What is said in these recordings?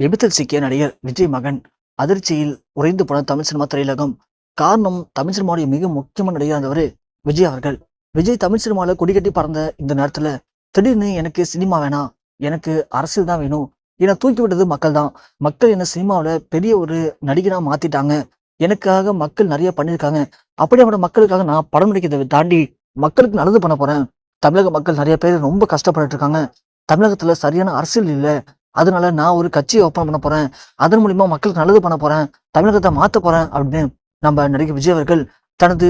விபத்தில் சிக்கிய நடிகர் விஜய் மகன் அதிர்ச்சியில் உறைந்து போன தமிழ் சினிமா திரையுலகம். காரணம் தமிழ் சினிமாவுடைய மிக முக்கியமான நடிகர் இருந்தவர் விஜய் அவர்கள். விஜய் தமிழ் சினிமாவில் கொடிக்கட்டி பறந்த இந்த நேரத்தில் திடீர்னு எனக்கு சினிமா வேணாம் எனக்கு அரசியல் தான் வேணும் என்னை தூக்கி விட்டது மக்கள் தான். மக்கள் என்னை சினிமாவில் பெரிய ஒரு நடிகராக மாற்றிட்டாங்க எனக்காக மக்கள் நிறைய பண்ணியிருக்காங்க. அப்படி அப்படியாப்பட்ட மக்களுக்காக நான் படம் நடிக்கிறதை தாண்டி மக்களுக்கு நல்லது பண்ண போறேன். தமிழக மக்கள் நிறைய பேர் ரொம்ப கஷ்டப்பட்டுட்டு இருக்காங்க. தமிழகத்தில் சரியான அரசியல் இல்லை. அதனால நான் ஒரு கட்சியை ஓப்பன் பண்ண போறேன். அதன் மூலியமா மக்களுக்கு நல்லது பண்ண போறேன். தமிழகத்தை மாத்த போறேன் அப்படின்னு நம்ம நடிகர் விஜய் அவர்கள் தனது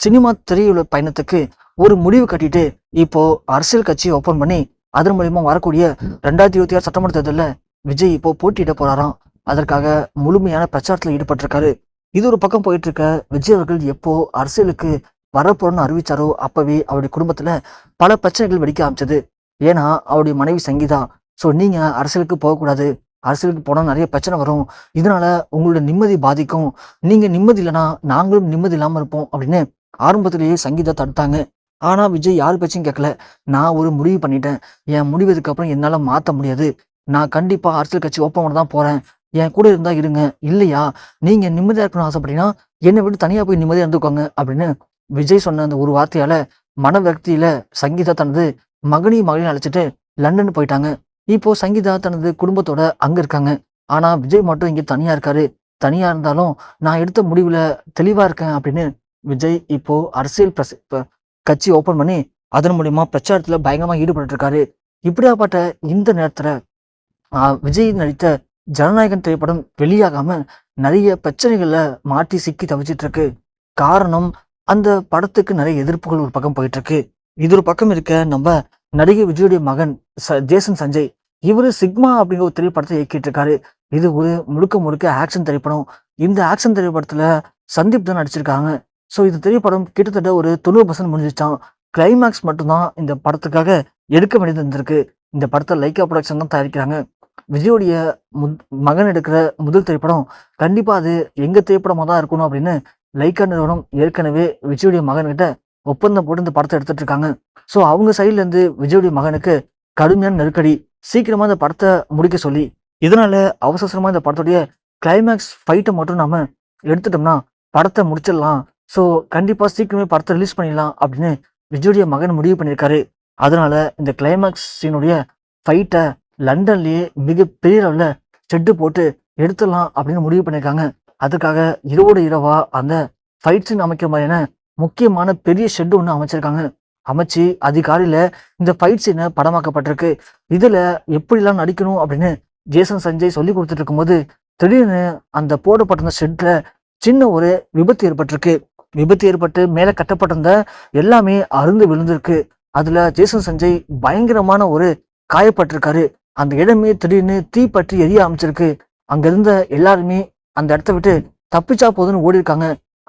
சினிமா திரையுள்ள பயணத்துக்கு ஒரு முடிவு கட்டிட்டு இப்போ அரசியல் கட்சியை ஓப்பன் பண்ணி அதன் மூலியமா வரக்கூடிய ரெண்டாயிரத்தி இருபத்தி ஆறு சட்டமன்ற தேர்தலில் விஜய் இப்போ போட்டியிட போறாராம். அதற்காக முழுமையான பிரச்சாரத்தில் ஈடுபட்டிருக்காரு. இது ஒரு பக்கம் போயிட்டு இருக்க விஜய் அவர்கள் எப்போ அரசியலுக்கு வரப்போறன்னு அறிவிச்சாரோ அப்பவே அவருடைய குடும்பத்துல பல பிரச்சனைகள் வெடிக்க ஆரம்பிச்சது. ஏன்னா அவருடைய மனைவி சங்கீதா ஸோ நீங்கள் அரசியலுக்கு போகக்கூடாது. அரசியலுக்கு போனால் நிறைய பிரச்சனை வரும். இதனால உங்களோட நிம்மதி பாதிக்கும். நீங்கள் நிம்மதி இல்லைன்னா நாங்களும் நிம்மதி இல்லாமல் இருப்போம் அப்படின்னு ஆரம்பத்திலேயே சங்கீதா தடுத்தாங்க. ஆனால் விஜய் யார் பேச்சும் கேட்கல. நான் ஒரு முடிவு பண்ணிட்டேன். என் முடிவு இதுக்கப்புறம் என்னால் மாற்ற முடியாது. நான் கண்டிப்பாக அரசியல் கட்சி ஓப்பன் பண்ண தான் போகிறேன் என் கூட இருந்தால் இருங்க. இல்லையா? நீங்கள் நிம்மதியாக இருக்கணும்னு ஆசைப்பட்டீங்கன்னா என்னை விட்டு தனியாக போய் நிம்மதியாக இருந்துக்கோங்க அப்படின்னு விஜய் சொன்ன அந்த ஒரு வார்த்தையால் மன விரக்தியில் சங்கீதா தனது மகனையும் மகனையும் அழைச்சிட்டு லண்டன் போயிட்டாங்க. இப்போ சங்கீதா தனது குடும்பத்தோட அங்க இருக்காங்க. ஆனா விஜய் மட்டும் இங்க தனியா இருக்காரு. தனியா இருந்தாலும் நான் எடுத்த முடிவுல தெளிவா இருக்கேன் அப்படின்னு விஜய் இப்போ அரசியல் பிரச கட்சி ஓபன் பண்ணி அதன் மூலியமா பிரச்சாரத்துல பயங்கரமா ஈடுபட்டு இருக்காரு இப்படியாப்பட்ட இந்த நேரத்துல விஜய் நடித்த ஜனநாயகன் திரைப்படம் வெளியாகாம நிறைய பிரச்சனைகள்ல மாட்டி சிக்கி தவிச்சிட்டு இருக்கு காரணம் அந்த படத்துக்கு நிறைய எதிர்ப்புகள் ஒரு பக்கம் போயிட்டு இருக்கு இது ஒரு பக்கம் இருக்க நம்ம நடிகை விஜயுடைய மகன் ச- ஜேசன் சஞ்சய் இவரு சிக்மா அப்படிங்கிற ஒரு திரைப்படத்தை இயக்கிட்டு இருக்காரு இது ஒரு முழுக்க முழுக்க ஆக்ஷன் திரைப்படம். இந்த ஆக்ஷன் திரைப்படத்தில் சந்தீப் தான் நடிச்சிருக்காங்க. ஸோ இந்த திரைப்படம் கிட்டத்தட்ட ஒரு தொண்ணூறு பர்சன்ட் முடிஞ்சிச்சான் கிளைமேக்ஸ் மட்டும்தான் இந்த படத்துக்காக எடுக்க வேண்டியது இருந்திருக்கு. இந்த படத்தை லைக்கா ப்ரொடக்ஷன் தான் தயாரிக்கிறாங்க. விஜயோடைய முத் மகன் எடுக்கிற முதல் திரைப்படம். கண்டிப்பாக அது எங்கள் திரைப்படமாக தான் இருக்கணும் அப்படின்னு லைக்கா நிறுவனம் ஏற்கனவே விஜயோடைய மகன்கிட்ட ஒப்பந்தம் போட்டு இந்த படத்தை எடுத்துட்டு இருக்காங்க. ஸோ அவங்க சைட்லேருந்து விஜயோடைய மகனுக்கு கடுமையான நெருக்கடி சீக்கிரமா இந்த படத்தை முடிக்க சொல்லி இதனால அவசரமா இந்த படத்துடைய கிளைமேக்ஸ் ஃபைட்டை மட்டும் நாம எடுத்துட்டோம்னா படத்தை முடிச்சிடலாம். ஸோ கண்டிப்பா சீக்கிரமே படத்தை ரிலீஸ் பண்ணிடலாம் அப்படின்னு விஜயோடைய மகன் முடிவு பண்ணியிருக்காரு. அதனால இந்த கிளைமேக்ஸ் சீனுடைய ஃபைட்டை லண்டன்லேயே மிகப்பெரிய அளவில் செட்டு போட்டு எடுத்துடலாம் அப்படின்னு முடிவு பண்ணியிருக்காங்க. அதுக்காக இரவோடு இரவா அந்த ஃபைட் சீன் அமைக்கிற மாதிரியான முக்கியமான பெரிய ஷெட் ஒன்று அமைச்சிருக்காங்க. அமைச்சு அதிகாலையில் இந்த ஃபைட் சீனை படமாக்கப்பட்டிருக்கு. இதில் எப்படிலாம் நடிக்கணும் அப்படின்னு ஜேசன் சஞ்சய் சொல்லி கொடுத்துட்டு இருக்கும்போது திடீர்னு அந்த போடப்பட்டிருந்த ஷெட்டில் சின்ன ஒரு விபத்து ஏற்பட்டிருக்கு. விபத்து ஏற்பட்டு மேலே கட்டப்பட்டிருந்த எல்லாமே அருந்து விழுந்திருக்கு. அதில் ஜேசன் சஞ்சய் பயங்கரமான ஒரு காயப்பட்டிருக்காரு. அந்த இடமே திடீர்னு தீ பற்றி எரிய ஆரம்பிச்சிருக்கு. அங்க இருந்த எல்லாருமே அந்த இடத்த விட்டு தப்பிச்சா போதுன்னு ஓடி இருக்காங்க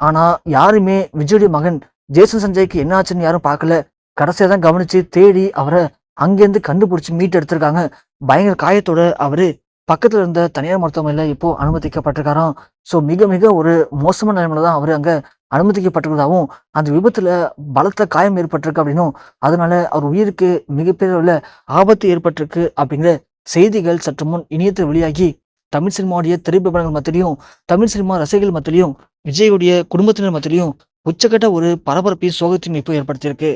ஆனா யாருமே விஜயுடைய மகன் ஜேசன் சஞ்சய்க்கு என்ன ஆச்சுன்னு யாரும் பார்க்கல. கடைசியாக தான் கவனிச்சு தேடி அவரை அங்கேருந்து கண்டுபிடிச்சி மீட் எடுத்திருக்காங்க. பயங்கர காயத்தோட அவரு பக்கத்தில் இருந்த தனியார் மருத்துவமனையில் இப்போ அனுமதிக்கப்பட்டிருக்காராம். ஸோ மிக மிக ஒரு மோசமான நிலைமையில தான் அவர் அங்கே அனுமதிக்கப்பட்டிருக்கதாகவும் அந்த விபத்தில் பலத்த காயம் ஏற்பட்டிருக்கு அப்படின்னும் அதனால அவர் உயிருக்கு மிகப்பெரிய உள்ள ஆபத்து ஏற்பட்டிருக்கு அப்படிங்கிற செய்திகள் சற்று முன் இணையத்தில் வெளியாகி தமிழ் சினிமாவுடைய திரைப்படங்கள் மத்தியிலையும் தமிழ் சினிமா ரசிகர்கள் மத்தியிலையும் விஜயுடைய குடும்பத்தினர் மத்தியிலையும் உச்சக்கட்ட ஒரு பரபரப்பையும் சோகத்தையும் இப்போ ஏற்படுத்தியிருக்கு.